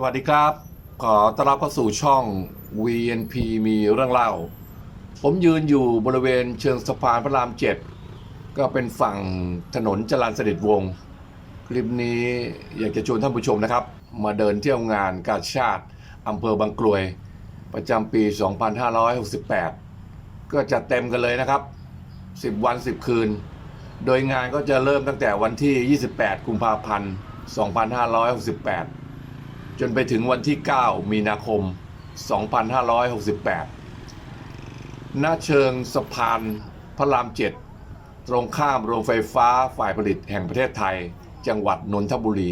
สวัสดีครับ ขอต้อนรับเข้าสู่ช่อง VNP มีเรื่องเล่า ผมยืนอยู่บริเวณเชิงสะพานพระรามเจ็ดก็เป็นฝั่งถนนจรัญสนิทวง คลิปนี้อยากจะชวนท่านผู้ชมนะครับ มาเดินเที่ยวงานกาชาติอำเภอบางกลวย ประจำปี 2568 ก็จะเต็มกันเลยนะครับ 10 วัน 10 คืน โดยงานก็จะเริ่มตั้งแต่วันที่ 28 กุมภาพันธ์ 2568 จนไปถึงวันที่ 9 มีนาคม 2568ณเชิงสะพานพระรามเจ็ดตรงข้ามโรงไฟฟ้าฝ่ายผลิตแห่งประเทศไทย จังหวัดนนทบุรี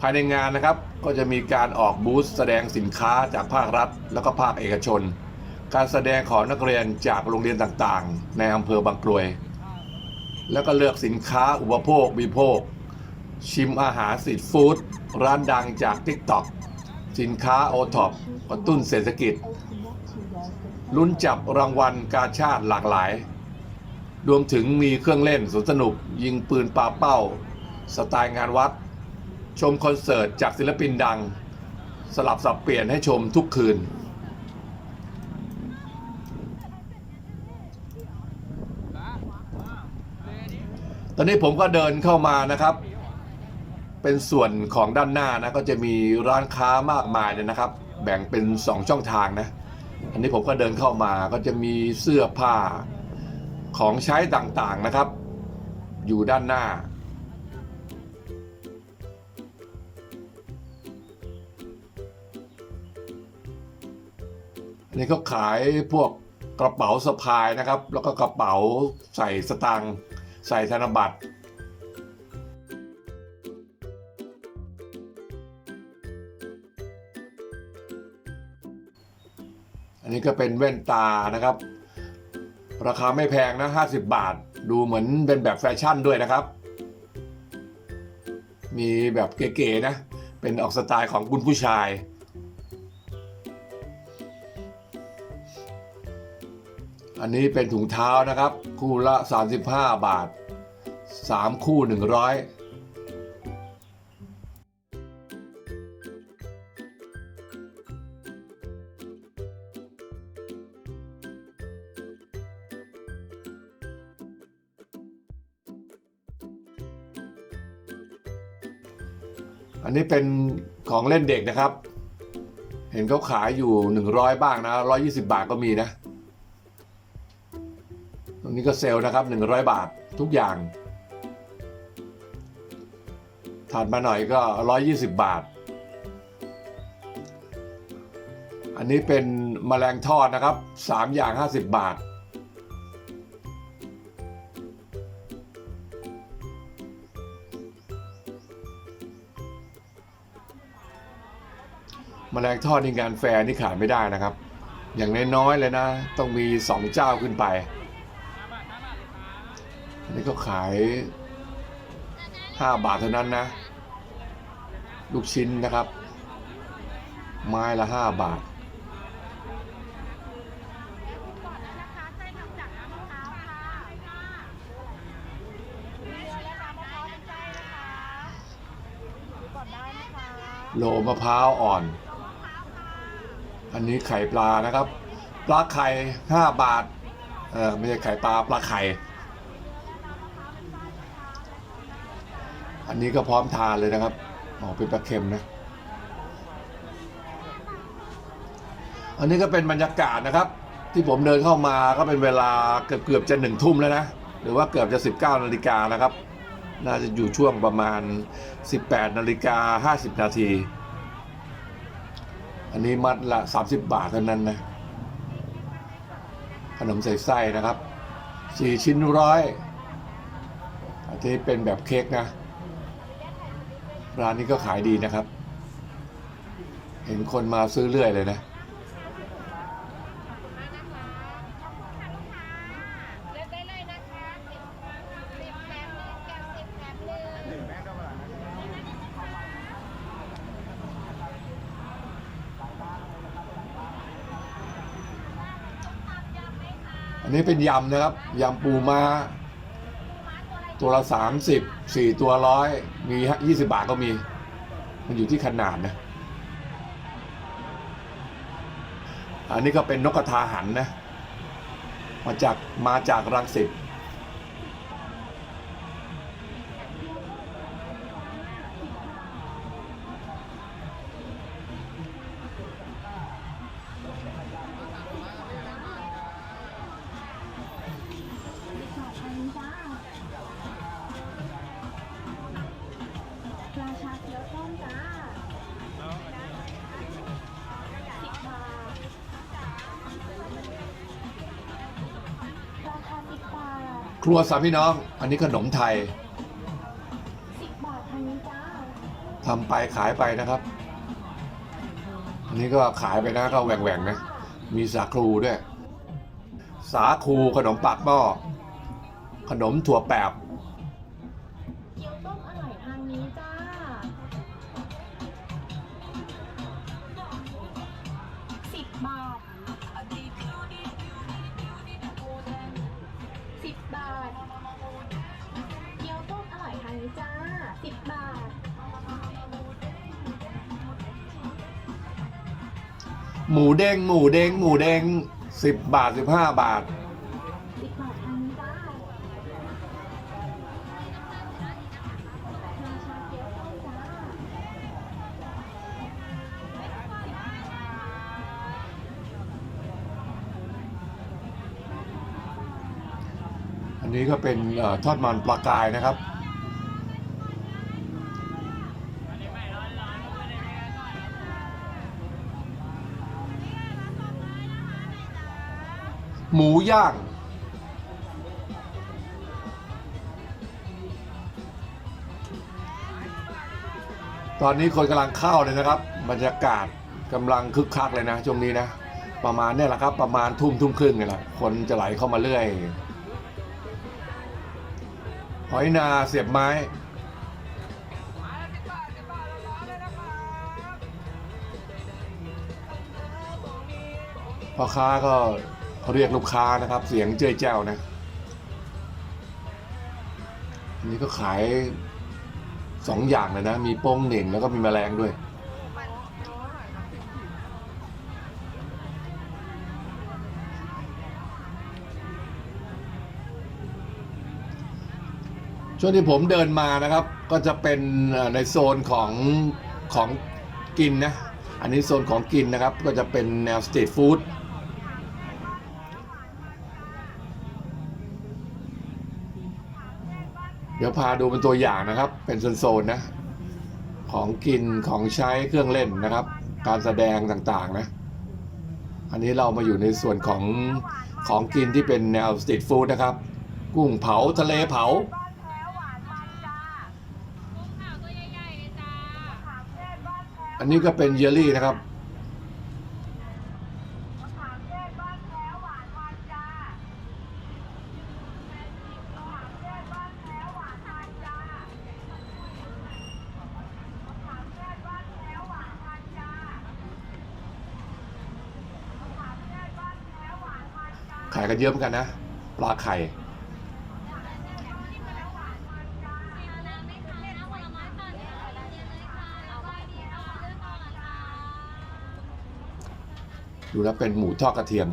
ภายในงานนะครับก็จะมีการออกบูธแสดงสินค้าจากภาครัฐ แล้วก็ภาคเอกชน การแสดงของนักเรียนจากโรงเรียนต่างๆ ในอำเภอบางกรวย แล้วก็เลือกสินค้าอุปโภคบริโภค ชิมอาหารสตรีทฟู้ดร้านดังจาก TikTok สินค้าโอท็อปกระตุ้นเศรษฐกิจ ลุ้นจับรางวัลกาชาติหลากหลาย รวมถึงมีเครื่องเล่นสนสนุก ยิงปืนปาเป้า สไตล์งานวัด ชมคอนเสิร์ตจากศิลปินดัง สลับสับเปลี่ยนให้ชมทุกคืนตอนนี้ผมก็เดินเข้ามานะครับ เป็นส่วนของด้านหน้านะก็จะมีร้านค้ามากมายเลยนะครับ แบ่งเป็น 2 ช่องทางนะ อันนี้ผมก็เดินเข้ามาก็จะมีเสื้อผ้าของใช้ต่างๆนะครับ อยู่ด้านหน้า อันนี้เขาขายพวกกระเป๋าสะพายนะครับ แล้วก็กระเป๋าใส่สตางค์ใส่ธนบัตร นี้ก็เป็นแว่นตานะครับ ราคาไม่แพงนะ 50 บาท ดูเหมือนเป็นแบบแฟชั่นด้วยนะครับ มีแบบเก๋ๆนะ เป็นออกสไตล์ของคุณผู้ชาย อันนี้เป็นถุงเท้านะครับ คู่ละ 35 บาท 3 คู่ 100 อันนี้เป็นของเล่นเด็กนะครับ เห็นเขาขายอยู่ 100 บ้างนะ 120 บาทก็มีนะ ตรงนี้ก็เซลล์นะครับ 100 บาททุกอย่าง ถัดมาหน่อยก็ 120 บาท อันนี้เป็นมแมลงทอดนะครับ 3 อย่าง 50 บาท มแมลงทอดในงานแฟร์นี่ขายไม่ได้นะครับ อย่างน้อยๆเลยนะ ต้องมี2เจ้าขึ้นไปอันนี้ก็ขาย5บาทเท่านั้นนะ ลูกชิ้นนะครับ ไม้ละ5บาทโลมะพร้าวอ่อน อันนี้ไข่ปลานะครับ ปลาไข่ 5 บาท เออไม่ใช่ไข่ปลาปลาไข่ อันนี้ก็พร้อมทานเลยนะครับอ๋อเป็นปลาเค็มนะ อันนี้ก็เป็นบรรยากาศนะครับ ที่ผมเดินเข้ามาก็เป็นเวลาเกือบเกือบจะหนึ่งทุ่มแล้วนะ หรือว่าเกือบจะ 19นาฬิกานะครับ น่าจะอยู่ช่วงประมาณ 18นาฬิกา50นาที อันนี้มัดละ 30 บาทเท่านั้นนะ ขนมใส่ไส้นะครับ4ชิ้นร้อยอันนี้เป็นแบบเค้กนะ ร้านนี้ก็ขายดีนะครับ เห็นคนมาซื้อเรื่อยเลยนะ นี้เป็นยำนะครับยำปูมาาตัวละสามสิบสี่ตัวร้อยมียี่สิบบาทก็มี มันอยู่ที่ขนาดนะ อันนี้ก็เป็นนกกระทาหันนะ มาจากมาจากรังสิต ครัวสามพี่น้อง อันนี้ขนมไทยสิบบาททางนี้จ้าทำไปขายไปนะครับ อันนี้ก็ขายไปนะก็แหว่งๆนะ มีสาคูด้วย สาคูขนมปากหม้อขนมถั่วแปบ หมูเด้งหมูเด้งหมูเด้งสิบบาทสิบห้าบาท สิบบาททางนี้จ้าราชาเกี๊ยวต้มจ้าอันนี้ก็เป็นเออทอดมันปลากายนะครับ หมูย่าง ตอนนี้คนกำลังเข้าเลยนะครับ บรรยากาศกำลังคึกคักเลยนะช่วงนี้นะ ประมาณเนี่ยแหละครับ ประมาณทุ่มทุ่มครึ่งนี่แหละคนจะไหลเข้ามาเรื่อยหอยนาเสียบไม้พ่อค้าก็ เรียกลูกค้านะครับ เสียงเจ้ยแจ้วนะอันนี้ก็ขายสองอย่างเลยนะ มีโป้งเหน่งแล้วก็มีแมลงด้วย ช่วงที่ผมเดินมานะครับ ก็จะเป็นในโซนของของกินนะ อันนี้โซนของกินนะครับ ก็จะเป็นแนวสตรีทฟู้ด ดี๋ยวพาดูเป็นตัวอย่างนะครับ เป็นโซนๆนะ ของกินของใช้เครื่องเล่นนะครับ การแสดงต่างๆนะ อันนี้เรามาอยู่ในส่วนของของกินที่เป็นแนวสตรีทฟู้ดนะครับ กุ้งเผาทะเลเผาอันนี้ก็เป็นเยลลี่นะครับ กันเยอะเหมือนกันนะปลาไข่ดูแล้วเป็นหมูทอดกระเทียม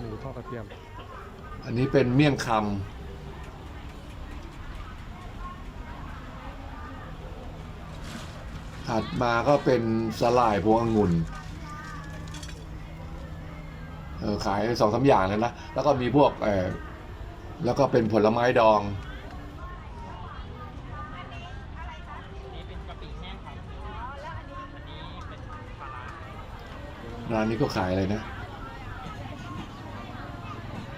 หมูทอดกระเทียม อันนี้เป็นเมี่ยงคำถัดมาก็เป็นสลายพวงองุ่น เออขายสองสามอย่างเลยนะ แล้วก็มีพวกเออแล้วก็เป็นผลไม้ดอง ร้านนี้ก็ขายอะไรนะ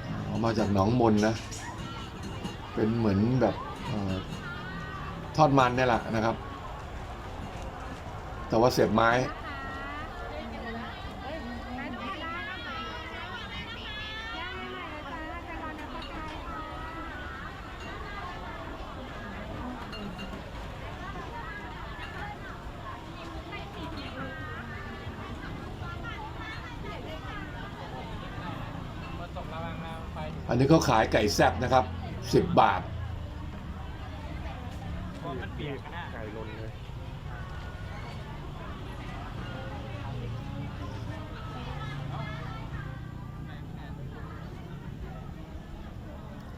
ออก มาจากหนองมนนะ เป็นเหมือนแบบอทอดมันเนี่ยแหละนะครับ แต่ว่าเสียบไม้ อันนี้เขาขายไก่แซ่บนะครับ10บาท มันเปียกไก่ลนเลย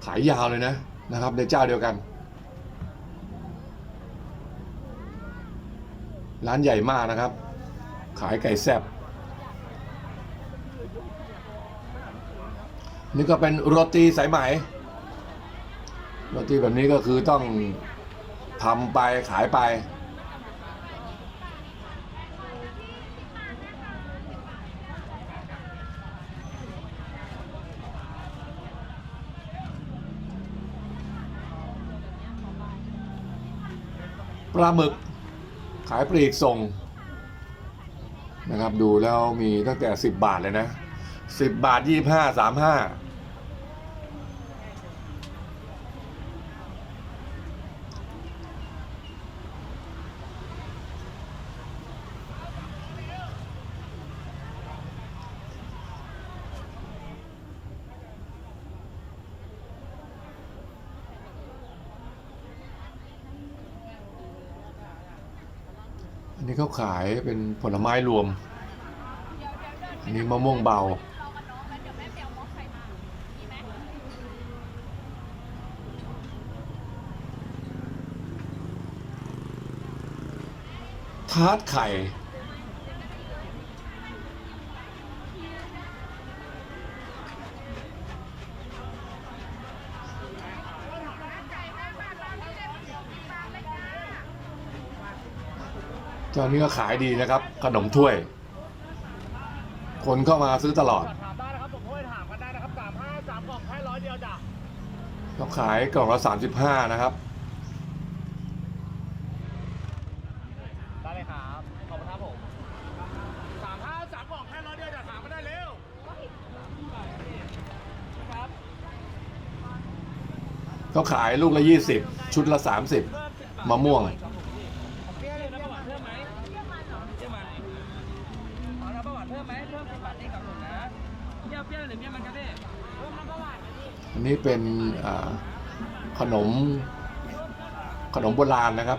ขายยาวเลยนะนะครับในเจ้าเดียวกัน ร้านใหญ่มากนะครับ ขายไก่แซ่บ นี่ก็เป็นโรตีสายไหมโรตีแบบนี้ก็คือต้องทำไปขายไป ปลาหมึกขายปลีกส่งนะครับดูแล้วมีตั้งแต่ 10 บาทเลยนะ 10บาท25 35อันนี้เขาขายเป็นผลไม้รวม อันนี้มะม่วงเบา ทาร์ตไข่ตอนนี้ก็ขายดีนะครับ ขนมถ้วย คนเข้ามาซื้อตลอดถามได้นะครับผมโทรถามกันได้นะครับสามห้าสามกล่องแค่ร้อยเดียวจ้ะเขาขายกล่องละ35นะครับ ได้เลยครับ ขอบคุณครับผมสามห้าสามกล่องแค่ร้อยเดียวจ้ะถามกันได้เร็วครับ เขาขายลูกละ 20 ชุดละ 30มะม่วง อันนี้เป็นขนมขนมโบราณนะครับ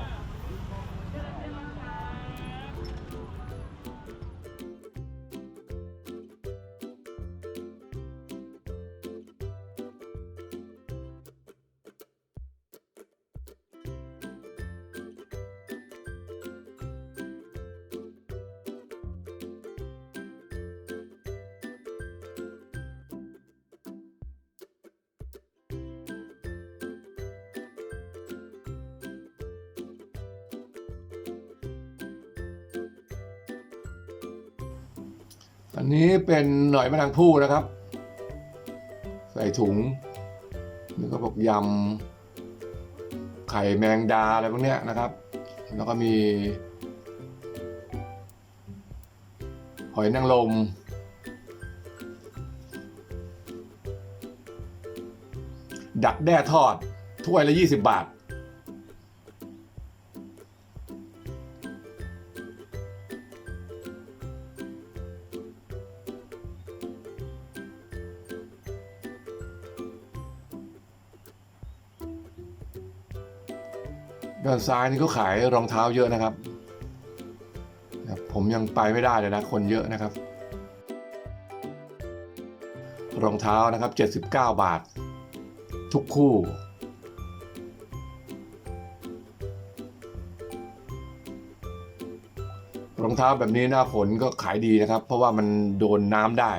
เป็นหน่อยมะนางผู้นะครับ ใส่ถุงนี่ก็บอกยำไข่แมงดาอะไรพวกเนี้ยนะครับ แล้วก็มีหอยนางรมดักแด้ทอดถ้วยละ 20 บาท ด้านซ้ายนี่เขาขายรองเท้าเยอะนะครับนะครับ ผมยังไปไม่ได้เลยนะ คนเยอะนะครับ รองเท้านะครับ 79 บาท ทุกคู่ รองเท้าแบบนี้หน้าฝนก็ขายดีนะครับ เพราะว่ามันโดนน้ำได้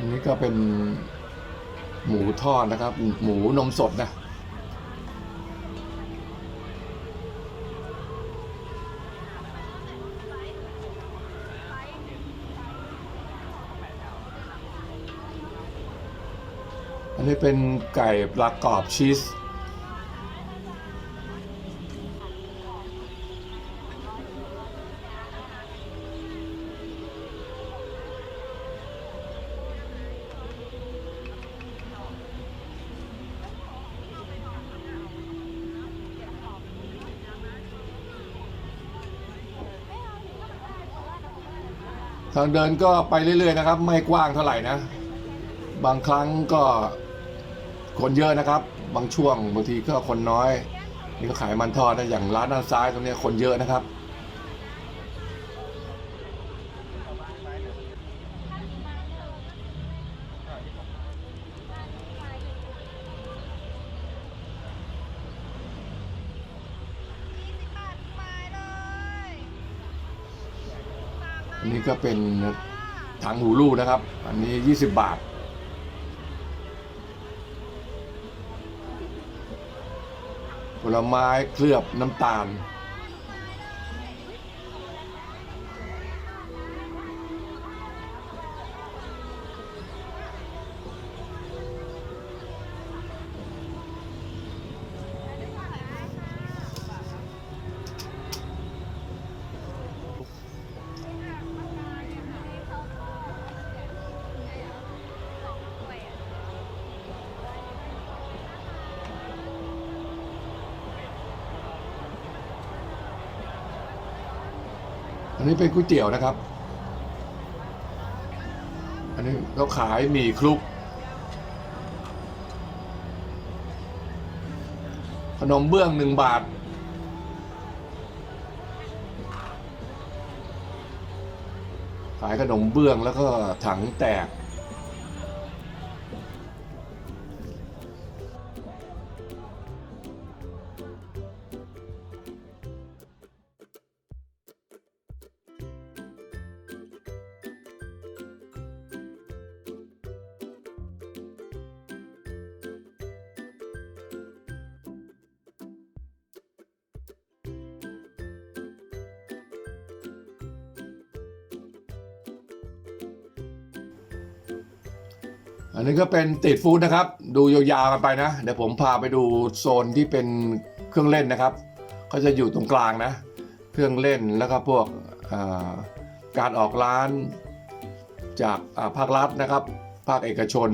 อั นนี้ก็เป็นหมูทอดนะครับ หมูนมสดนะอันนี้เป็นไก่ปลากรอบชีส ทางเดินก็ไปเรื่อยๆนะครับ ไม่กว้างเท่าไหร่นะ บางครั้งก็คนเยอะนะครับ บางช่วงบางทีก็คนน้อยนี่ก็ขายมันทอดนะอย่างร้านด้านซ้ายตรงนี้คนเยอะนะครับ ก็เป็นถังหูรูนะครับ อันนี้ 20 บาท ผลไม้เคลือบน้ำตาล อันนี้เป็นก๋วยเตี๋ยวนะครับ อันนี้เราขายหมี่คลุก ขนมเบื้องหนึ่งบาท ขายขนมเบื้องแล้วก็ถังแตก อันนี้ก็เป็นติดฟู้ดนะครับ ดูยาวๆกันไปนะ เดี๋ยวผมพาไปดูโซนที่เป็นเครื่องเล่นนะครับ ก็จะอยู่ตรงกลางนะ เครื่องเล่นแล้วก็พวกการออกร้านจากภาครัฐนะครับ ภาคเอกชน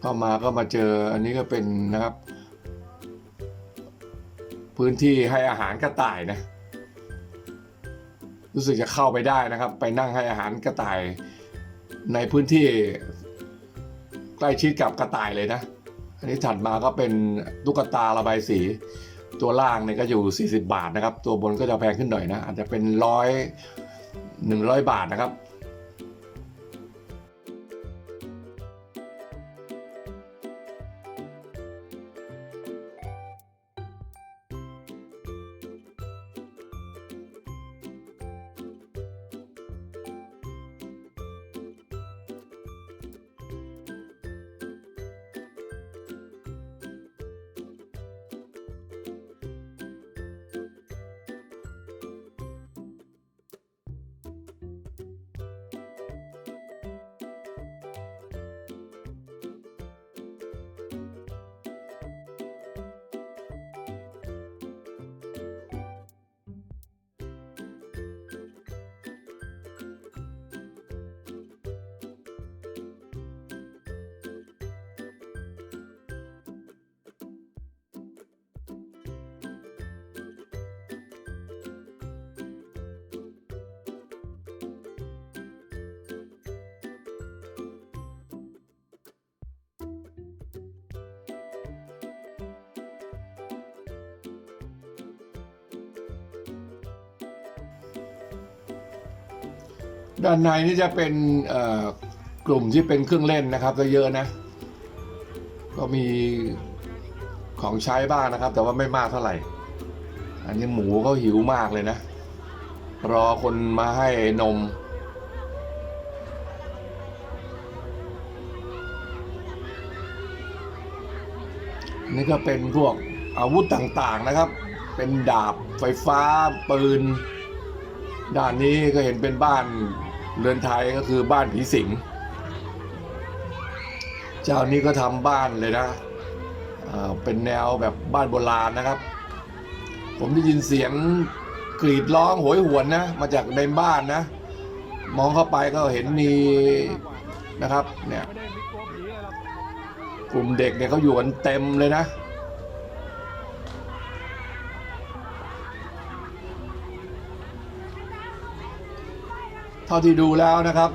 เข้ามาก็มาเจออันนี้ก็เป็นนะครับ พื้นที่ให้อาหารกระต่ายนะ รู้สึกจะเข้าไปได้นะครับ ไปนั่งให้อาหารกระต่ายในพื้นที่ ใกล้ชิดกับกระต่ายเลยนะ อันนี้ถัดมาก็เป็นตุ๊กตาระบายสี ตัวล่างเนี่ยก็อยู่ 40 บาทนะครับ ตัวบนก็จะแพงขึ้นหน่อยนะ อาจจะเป็นร้อยหนึ่งร้อยบาทนะครับ ด้านในนี่จะเป็นกลุ่มที่เป็นเครื่องเล่นนะครับก็เยอะนะ ก็มีของใช้บ้างนะครับ แต่ว่าไม่มากเท่าไหร่ อันนี้หมูเขาหิวมากเลยนะ รอคนมาให้นม นี่ก็เป็นพวกอาวุธต่างๆนะครับ เป็นดาบไฟฟ้าปืน ด้านนี้ก็เห็นเป็นบ้าน เรือนไทยก็คือบ้านผีสิง เจ้านี้ก็ทำบ้านเลยนะเป็นแนวแบบบ้านโบราณนะครับ ผมได้ยินเสียงกรีดร้องโหยหวนนะ มาจากในบ้านนะ มองเข้าไปก็เห็นมีนะครับเนี่ยกลุ่มเด็กเนี่ยเขาอยู่กันเต็มเลยนะ เท่าที่ดูแล้วนะครับ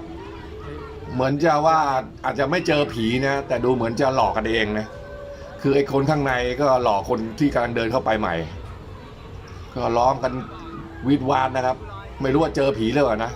เหมือนจะว่าอาจจะไม่เจอผีนะ แต่ดูเหมือนจะหลอกกันเองนะคือไอ้คนข้างในก็หลอกคนที่กำลังเดินเข้าไปใหม่ ก็ร้องกันวีดวานนะครับ ไม่รู้ว่าเจอผีหรือเปล่านะ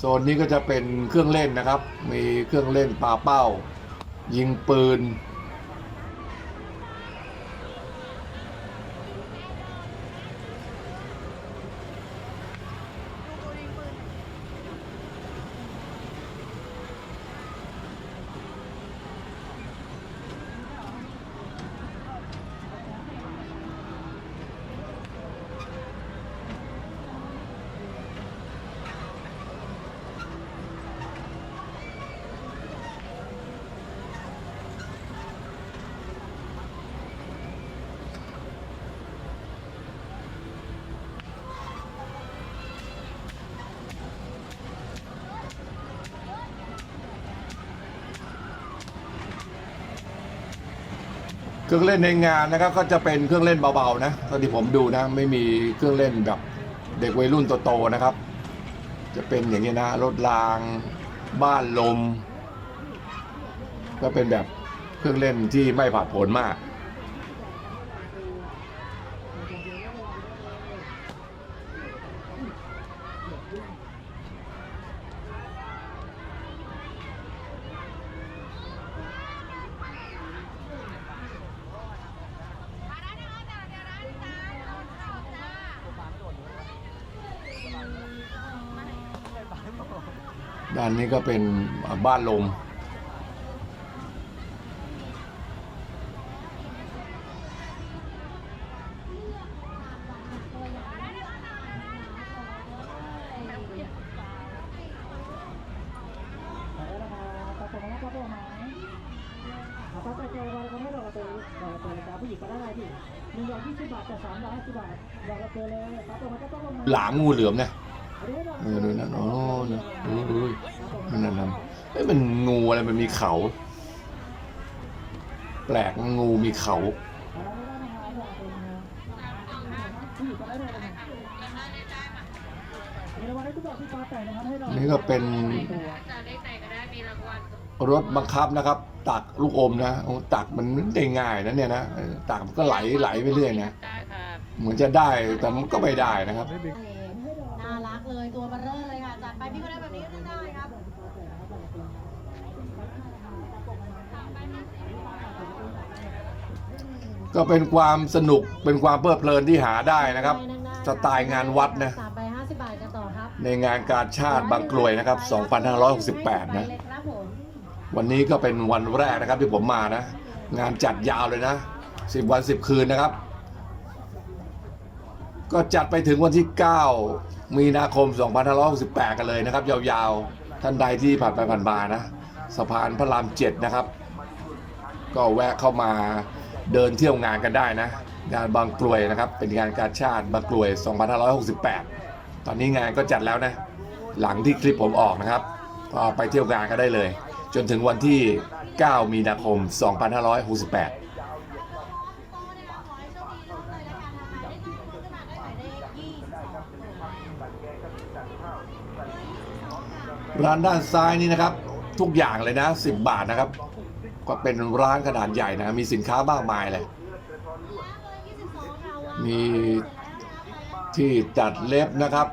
โซนนี้ก็จะเป็นเครื่องเล่นนะครับ มีเครื่องเล่นปาเป้า ยิงปืน รื่องเล่นในงานนะครับก็จะเป็นเครื่องเล่นเบาๆนะตอนที่ผมดูนะ ไม่มีเครื่องเล่นแบบเด็กวัยรุ่นโตๆนะครับ จะเป็นอย่างนี้นะรถราง บ้านลม ก็เป็นแบบเครื่องเล่นที่ไม่ผ่าผลมาก มาได้นะคะแต่เดี๋ยวร้านจ้าโดนเข่าจ้า ด้านนี้ก็เป็นบ้านลมหญิงก็ได้พี่หนึ่งร้อยยี่สิบบาทแต่สามร้อยห้าสิบบาทอยากจะเจอเลยครับตัวมันก็ต้องลงมาหลามงูเหลือมนะอันนี้ เราเออดูนะโอ้นะดูดูนั่นนั่นนั่นเอ้ยมันงูอะไรมันมีเขา แปลกงูมีเขาผู้หญิงก็ได้เลยนะครับมีรางวัลให้ทุกดอกที่ฟ้าแต่งนะครับให้เรานี่ก็เป็นรถบังคับนะครับ ตักลูกอมนะตักมันได้ง่ายนะเนี่ยนะตักมันก็ไหลไหลไปเรื่อยนะได้ค่ะเหมือนจะได้แต่มันก็ไม่ได้นะครับ เลยตัวเบลเลอร์เลยค่ะจัดไปพี่ก็ได้แบบนี้ก็ได้ครับก็เป็นความสนุกเป็นความเพลิดเพลินที่หาได้นะครับ สไตล์งานวัดนะสามใบห้าสิบบาทกันต่อครับในงานการชาติบางกลวยนะครับ 2568 นะไปเลยครับผมวันนี้ก็เป็นวันแรกนะครับที่ผมมานะ งานจัดยาวเลยนะ 10 วัน 10 คืนนะครับ ก็จัดไปถึงวันที่ 9 มีนาคม 2568 กันเลยนะครับ ยาวๆ ท่านใดที่ผ่านไปผ่านมานะ สะพานพระราม7นะครับ ก็แวะเข้ามาเดินเที่ยวงานกันได้นะ งานบางกลวยนะครับ เป็นงานการชาติบางกลวย 2568 ตอนนี้งานก็จัดแล้วนะ หลังที่คลิปผมออกนะครับ ก็ไปเที่ยวงานกันได้เลย จนถึงวันที่ 9 มีนาคม 2568 ร้านด้านซ้ายนี่นะครับ ทุกอย่างเลยนะ 10 บาทนะครับ ก็เป็นร้านขนาดใหญ่นะ มีสินค้ามากมายเลย มีที่จัดเล็บนะครับ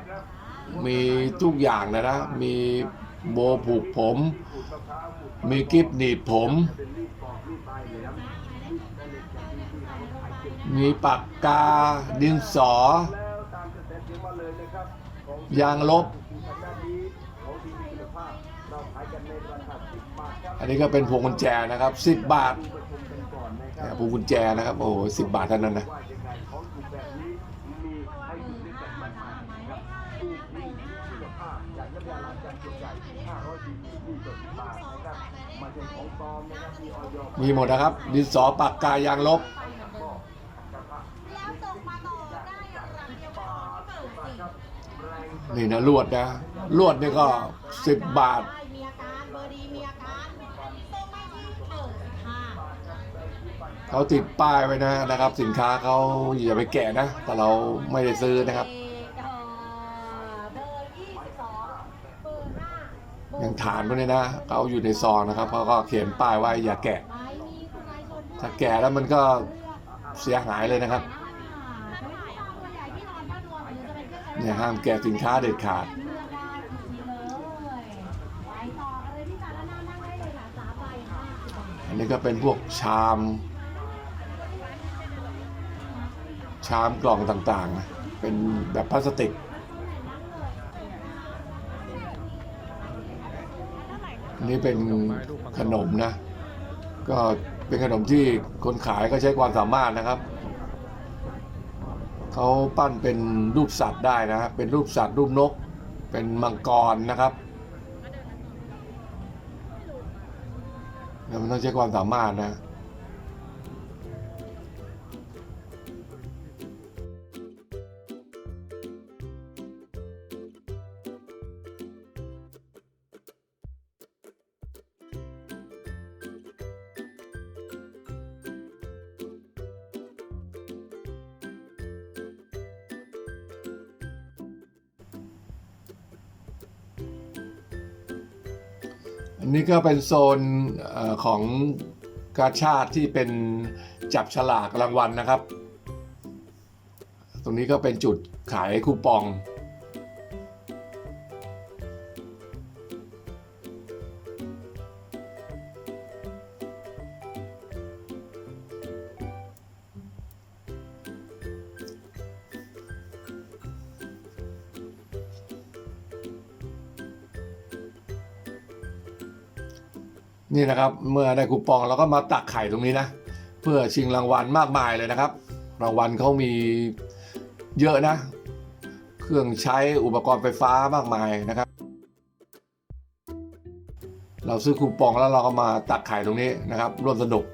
มีทุกอย่างเลยนะ มีโบผูกผม มีกิฟหนีบผม มีปากกาดินสอ ยางลบ นนี้ก็เป็นพวงกุญแจนะครับ10บาทพวงกุญแจนะครับโอ้โหสิบบาทเท่านั้นนะมีหมดนะครับ ดินสอปากกายางลบนี่นี่นะลวดนะลวดนี่ก็10บาท มีอาการเบอร์ดีมีอาการส่งมาที่เออค่ะ เขาติดป้ายไว้นะนะครับ สินค้าเขาอย่าไปแกะนะ แต่เราไม่ได้ซื้อนะครับ อย่างฐานพวกนี้นะเขาอยู่ในซองนะครับเขาก็เขียนป้ายไว้อย่าแก่ถ้าแกะแล้วมันก็เสียหายเลยนะครับตัวใหญ่ที่นอนบ้านรวมหรือจะเป็นเครื่องใช้เนี่ยห้ามแกะสินค้าเด็ดขาดอันนี้ก็เป็นพวกชาม ชามกล่องต่างๆ เป็นแบบพลาสติกนนี้เป็นขนมนะ ก็เป็นขนมที่คนขายก็ใช้ความสามารถนะครับ เขาปั้นเป็นรูปสัตว์ได้นะ เป็นรูปสัตว์รูปนก เป็นมังกรนะครับแล้วมันต้องใช้ความสามารถนะ นี่ก็เป็นโซนอของกาชาติที่เป็นจับฉลากรางวัลนะครับ ตรงนี้ก็เป็นจุดขายคูปอง นี่นะครับเมื่อได้คูปองเราก็มาตักไข่ตรงนี้นะ เพื่อชิงรางวัลมากมายเลยนะครับ รางวัลเขามีเยอะนะ เครื่องใช้อุปกรณ์ไฟฟ้ามากมายนะครับ เราซื้อคูปองแล้วเราก็มาตักไข่ตรงนี้นะครับร่วมสนุก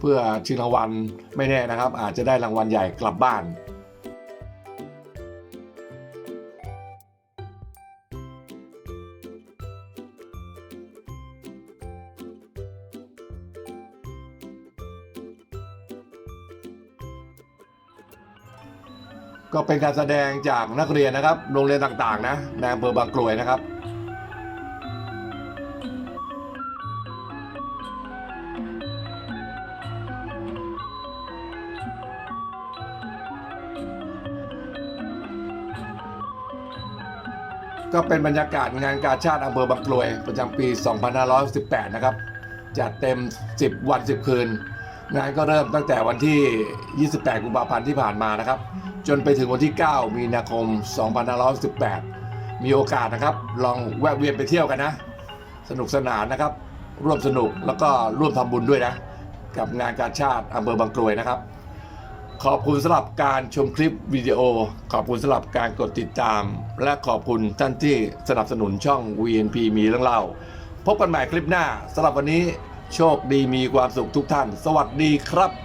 เพื่อชิงรางวัลไม่แน่นะครับ อาจจะได้รางวัลใหญ่กลับบ้าน ก็เป็นการแสดงจากนักเรียนนะครับ โรงเรียนต่างๆ นะในอำเภอบางกรวยนะครับก็เป็นบรรยากาศงานกาชาติอำเภอบางกรวย ประจำปี 2518 นะครับ จัดเต็ม 10 วัน 10 คืน งานก็เริ่มตั้งแต่วันที่ 28 กุมภาพันธ์ที่ผ่านมานะครับ จนไปถึงวันที่ 9 มีนาคม 2518 มีโอกาสนะครับ ลองแวะเวียนไปเที่ยวกันนะ สนุกสนานนะครับ ร่วมสนุกแล้วก็ร่วมทำบุญด้วยนะ กับงานกาชาติอำเภอบางกรวยนะครับ ขอบคุณสำหรับการชมคลิปวิดีโอ ขอบคุณสำหรับการกดติดตาม และขอบคุณท่านที่สนับสนุนช่อง VNP มีเรื่องเล่า พบกันใหม่คลิปหน้าสำหรับวันนี้โชคดีมีความสุขทุกท่าน สวัสดีครับ